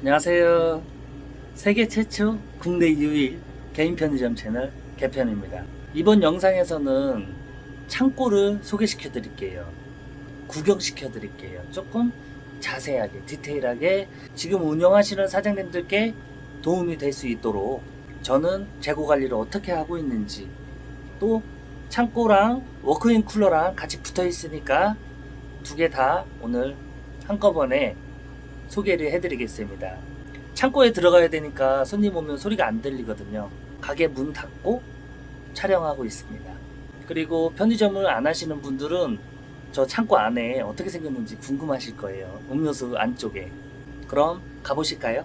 안녕하세요. 세계 최초 국내 유일 개인 편의점 채널 개편입니다. 이번 영상에서는 창고를 소개시켜 드릴게요. 구경시켜 드릴게요. 조금 자세하게, 디테일하게 지금 운영하시는 사장님들께 도움이 될 수 있도록 저는 재고 관리를 어떻게 하고 있는지 또 창고랑 워크인 쿨러랑 같이 붙어 있으니까 두 개 다 오늘 한꺼번에 소개를 해드리겠습니다. 창고에 들어가야 되니까 손님 오면 소리가 안 들리거든요. 가게 문 닫고 촬영하고 있습니다. 그리고 편의점을 안 하시는 분들은 저 창고 안에 어떻게 생겼는지 궁금하실 거예요. 음료수 안쪽에. 그럼 가보실까요?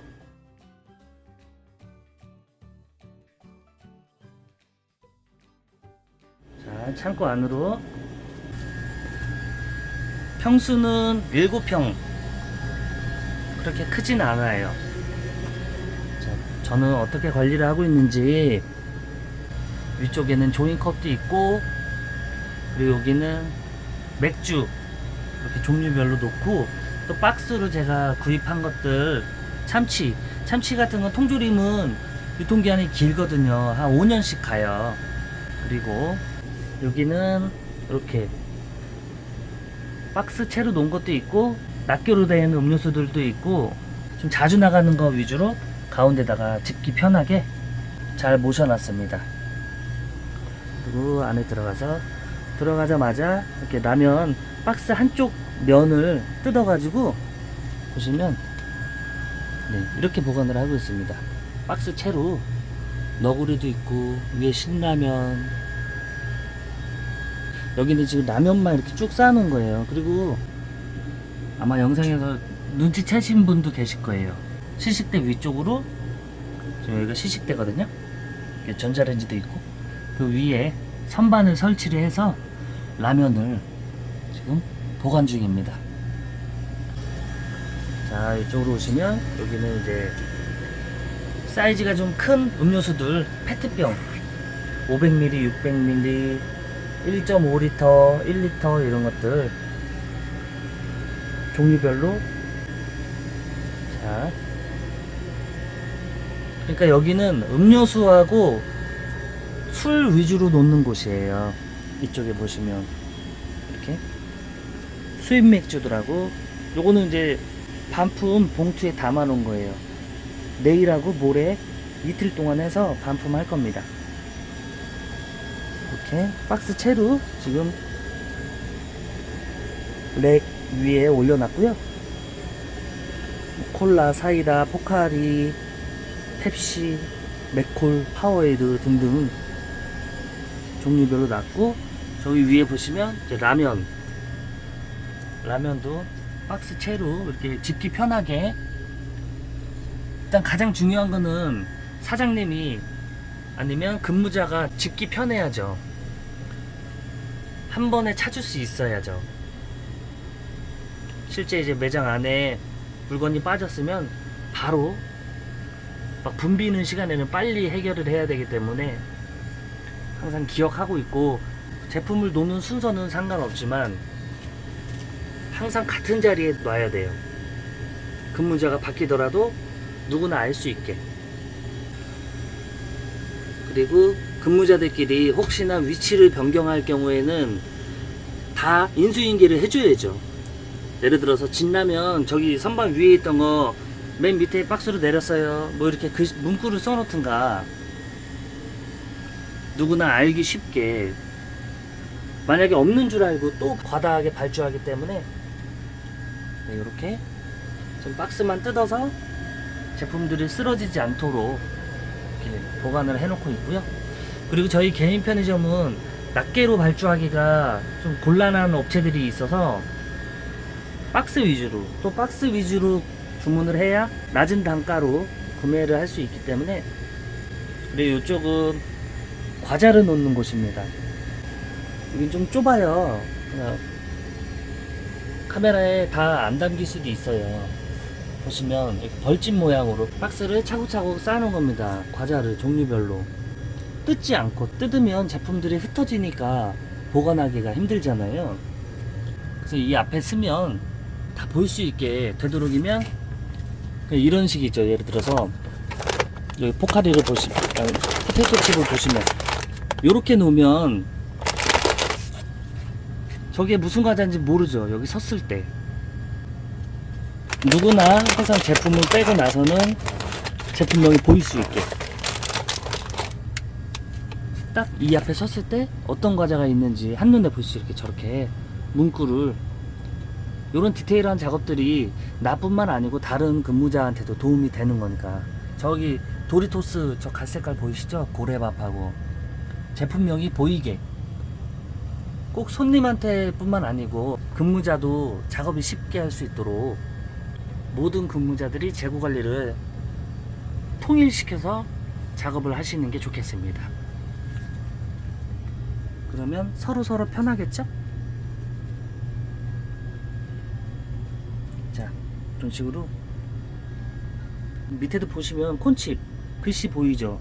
자, 창고 안으로 평수는 7평 그렇게 크진 않아요. 자, 저는 어떻게 관리를 하고 있는지 위쪽에는 종이컵도 있고 그리고 여기는 맥주 이렇게 종류별로 놓고 또 박스로 제가 구입한 것들 참치. 참치 같은 건 통조림은 유통기한이 길거든요. 한 5년씩 가요. 그리고 여기는 이렇게 박스 채로 놓은 것도 있고 낱개로 된 음료수들도 있고 좀 자주 나가는 거 위주로 가운데다가 집기 편하게 잘 모셔놨습니다. 그리고 안에 들어가서 들어가자마자 이렇게 라면 박스 한쪽 면을 뜯어가지고 보시면 네, 이렇게 보관을 하고 있습니다. 박스 채로 너구리도 있고 위에 신라면 여기는 지금 라면만 이렇게 쭉 쌓아놓은 거예요. 그리고 아마 영상에서 눈치채신 분도 계실 거예요. 시식대 위쪽으로 여기가 시식대거든요. 전자레인지도 있고 그 위에 선반을 설치를 해서 라면을 지금 보관 중입니다. 자 이쪽으로 오시면 여기는 이제 사이즈가 좀 큰 음료수들 페트병 500ml, 600ml 1.5리터, 1리터 이런 것들 종류별로. 자. 그러니까 여기는 음료수하고 술 위주로 놓는 곳이에요. 이쪽에 보시면. 이렇게. 수입 맥주들하고. 요거는 이제 반품 봉투에 담아 놓은 거예요. 내일하고 모레 이틀 동안 해서 반품할 겁니다. 이렇게 박스 채로 지금 렉 위에 올려놨고요. 뭐 콜라, 사이다, 포카리, 펩시, 맥콜, 파워에이드 등등 종류별로 놨고 저기 위에 보시면 이제 라면 라면도 박스 채로 이렇게 집기 편하게 일단 가장 중요한 거는 사장님이 아니면 근무자가 집기 편해야죠. 한 번에 찾을 수 있어야죠. 실제 이제 매장 안에 물건이 빠졌으면 바로 막 붐비는 시간에는 빨리 해결을 해야 되기 때문에 항상 기억하고 있고 제품을 놓는 순서는 상관없지만 항상 같은 자리에 놔야 돼요. 근무자가 바뀌더라도 누구나 알 수 있게. 그리고 근무자들끼리 혹시나 위치를 변경할 경우에는 다 인수인계를 해줘야죠. 예를 들어서 진라면 저기 선반 위에 있던 거 맨 밑에 박스로 내렸어요. 뭐 이렇게 글 문구를 써놓든가 누구나 알기 쉽게 만약에 없는 줄 알고 또 과다하게 발주하기 때문에 네, 이렇게 좀 박스만 뜯어서 제품들이 쓰러지지 않도록 이렇게 보관을 해놓고 있고요. 그리고 저희 개인 편의점은 낱개로 발주하기가 좀 곤란한 업체들이 있어서 박스 위주로 또 박스 위주로 주문을 해야 낮은 단가로 구매를 할 수 있기 때문에 그리고 이쪽은 과자를 놓는 곳입니다. 여긴 좀 좁아요. 그냥 카메라에 다 안 담길 수도 있어요. 보시면 벌집 모양으로 박스를 차곡차곡 쌓아놓은 겁니다. 과자를 종류별로. 뜯지 않고 뜯으면 제품들이 흩어지니까 보관하기가 힘들잖아요. 그래서 이 앞에 쓰면 다 볼 수 있게 되도록이면 이런 식이죠. 예를 들어서 여기 포카리를 보시, 아니, 포테이토 칩을 보시면 이렇게 놓으면 저게 무슨 과자인지 모르죠. 여기 섰을 때 누구나 항상 제품을 빼고 나서는 제품명이 보일 수 있게 딱 이 앞에 섰을 때 어떤 과자가 있는지 한눈에 볼 수 있게 저렇게 문구를 이런 디테일한 작업들이 나뿐만 아니고 다른 근무자한테도 도움이 되는 거니까 저기 도리토스 저 갈색깔 보이시죠? 고래밥하고 제품명이 보이게 꼭 손님한테 뿐만 아니고 근무자도 작업이 쉽게 할 수 있도록 모든 근무자들이 재고 관리를 통일시켜서 작업을 하시는 게 좋겠습니다. 그러면 서로 서로 편하겠죠? 자, 이런 식으로 밑에도 보시면 콘칩 글씨 보이죠?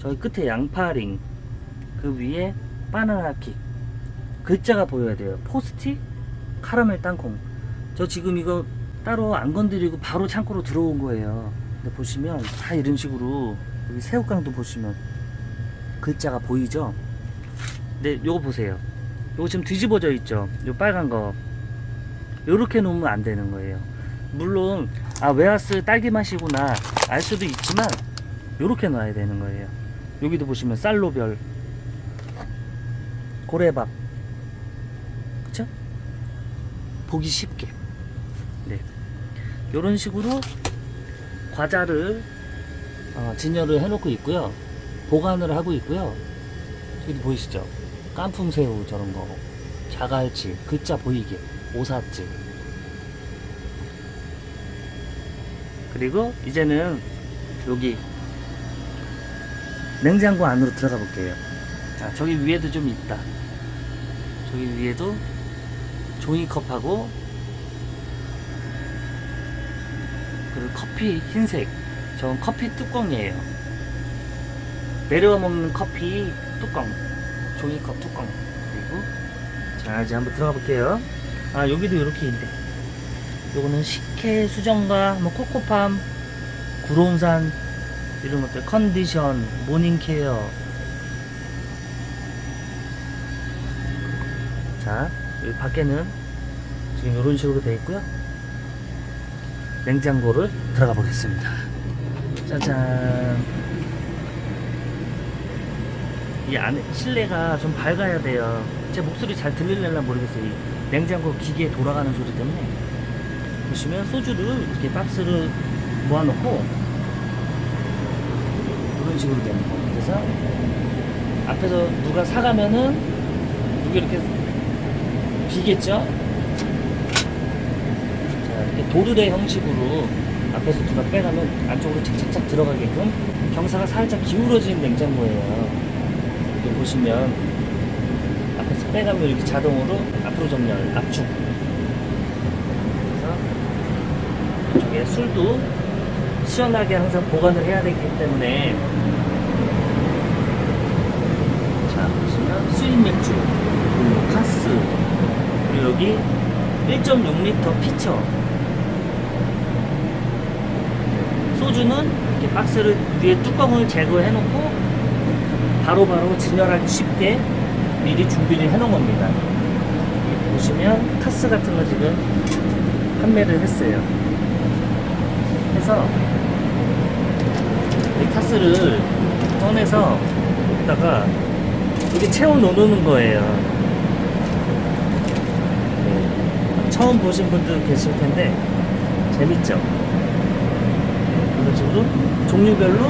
저기 끝에 양파링 그 위에 바나나킥 글자가 보여야 돼요. 포스티 카라멜 땅콩. 저 지금 이거 따로 안 건드리고 바로 창고로 들어온 거예요. 근데 보시면 다 이런 식으로 여기 새우깡도 보시면 글자가 보이죠? 근데 요거 보세요. 요거 지금 뒤집어져 있죠? 요 빨간 거. 요렇게 놓으면 안 되는 거예요. 물론 아 웨하스 딸기 맛이구나 알 수도 있지만 요렇게 놔야 되는 거예요. 여기도 보시면 쌀로별 고래밥 그쵸? 보기 쉽게 네 요런 식으로 과자를 어, 진열을 해놓고 있고요 보관을 하고 있고요 여기 보이시죠? 깐풍새우 저런 거 자갈치 글자 보이게 오사츠 그리고 이제는 여기 냉장고 안으로 들어가 볼게요. 자 저기 위에도 좀 있다. 저기 위에도 종이컵하고 그리고 커피 흰색. 저건 커피 뚜껑이에요. 내려와 먹는 커피 뚜껑. 종이컵 뚜껑. 그리고 자 이제 한번 들어가 볼게요 아 여기도 이렇게 있네 요거는 식혜 수정과 뭐 코코팜 구론산 이런 것들 컨디션 모닝케어 자, 여기 밖에는 지금 이런 식으로 되어 있고요. 냉장고를 들어가 보겠습니다. 짜잔. 이 안에 실내가 좀 밝아야 돼요. 제 목소리 잘 들릴려나 모르겠어요. 이 냉장고 기계 돌아가는 소리 때문에. 보시면 소주를 이렇게 박스를 모아놓고 이런 식으로 되는 거예요. 그래서 앞에서 누가 사가면은 이게 이렇게 비겠죠? 자, 이렇게 도르래 형식으로 앞에서 누가 빼가면 안쪽으로 착착착 들어가게끔 경사가 살짝 기울어진 냉장고예요. 여기 보시면 앞에서 빼가면 이렇게 자동으로 앞으로 정렬, 압축. 그래서 이쪽에 술도 시원하게 항상 보관을 해야 되기 때문에. 자, 보시면 수입 맥주, 그리고 카스, 그리고 여기 1.6리터 피처. 소주는 이렇게 박스를 위에 뚜껑을 제거해 놓고 바로바로 진열하기 쉽게 미리 준비를 해 놓은 겁니다 보시면 카스 같은 거 지금 판매를 했어요 해서 이 카스를 꺼내서 여기다가 이렇게 채워 놓는 거예요 네. 처음 보신 분들 계실 텐데 재밌죠? 이런 식으로 종류별로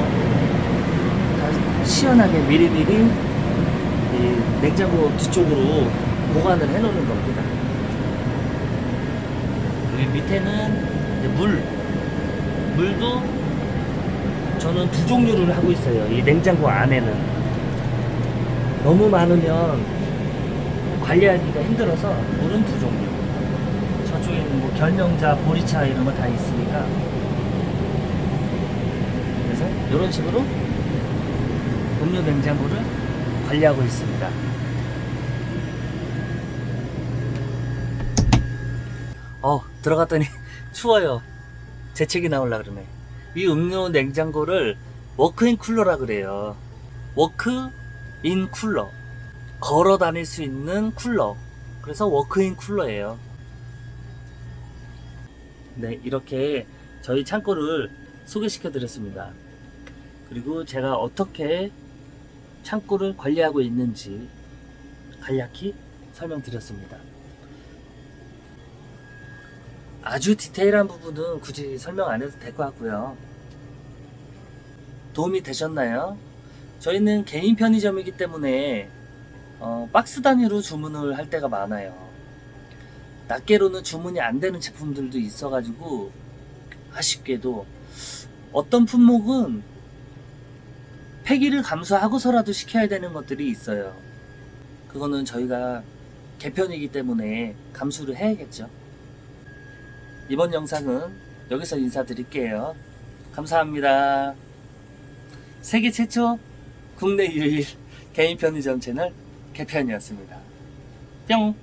다 시원하게 미리미리 이 냉장고 뒤쪽으로 보관을 해 놓는 겁니다. 여기 밑에는 물, 물도 저는 두 종류를 하고 있어요. 이 냉장고 안에는 너무 많으면 관리하기가 힘들어서 물은 두 종류. 저쪽에는 뭐 결명자, 보리차 이런 거 다 있으니까 그래서 이런 식으로 음료 냉장고를 관리하고 있습니다. 어 들어갔더니 추워요. 재채기 나올라 그러네. 이 음료 냉장고를 워크인 쿨러라 그래요. 워크인 쿨러. 걸어 다닐 수 있는 쿨러. 그래서 워크인 쿨러예요. 네, 이렇게 저희 창고를 소개시켜 드렸습니다. 그리고 제가 어떻게 창고를 관리하고 있는지 간략히 설명드렸습니다. 아주 디테일한 부분은 굳이 설명 안 해도 될 것 같고요. 도움이 되셨나요? 저희는 개인 편의점이기 때문에 어, 박스 단위로 주문을 할 때가 많아요. 낱개로는 주문이 안 되는 제품들도 있어가지고 아쉽게도 어떤 품목은 폐기를 감수하고서라도 시켜야 되는 것들이 있어요. 그거는 저희가 개편이기 때문에 감수를 해야겠죠. 이번 영상은 여기서 인사드릴게요. 감사합니다. 세계 최초 국내 유일 개인 편의점 채널 개편이었습니다. 뿅!